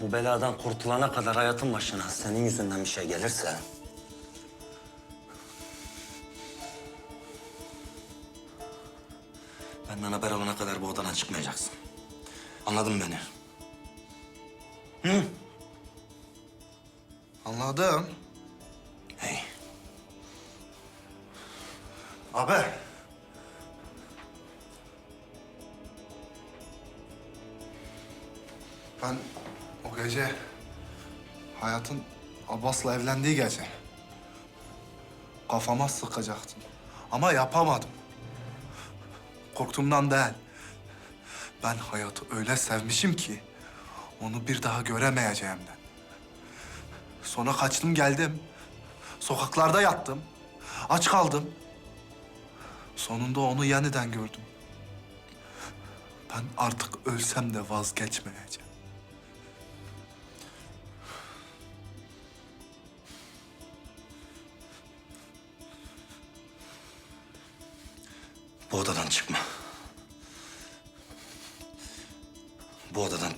Bu beladan kurtulana kadar hayatın başına senin yüzünden bir şey gelirse... Benden haber alana kadar bu odadan çıkmayacaksın. Anladın beni? Anladım. Hey. Abi. Ben o gece hayatın Abbas'la evlendiği gece kafama sıkacaktım. Ama yapamadım. Korktuğumdan değil. Ben hayatı öyle sevmişim ki onu bir daha göremeyeceğimden. Sonra kaçtım geldim. Sokaklarda yattım. Aç kaldım. Sonunda onu yeniden gördüm. Ben artık ölsem de vazgeçmeyeceğim. Bu odadan çıkma. Bu odadan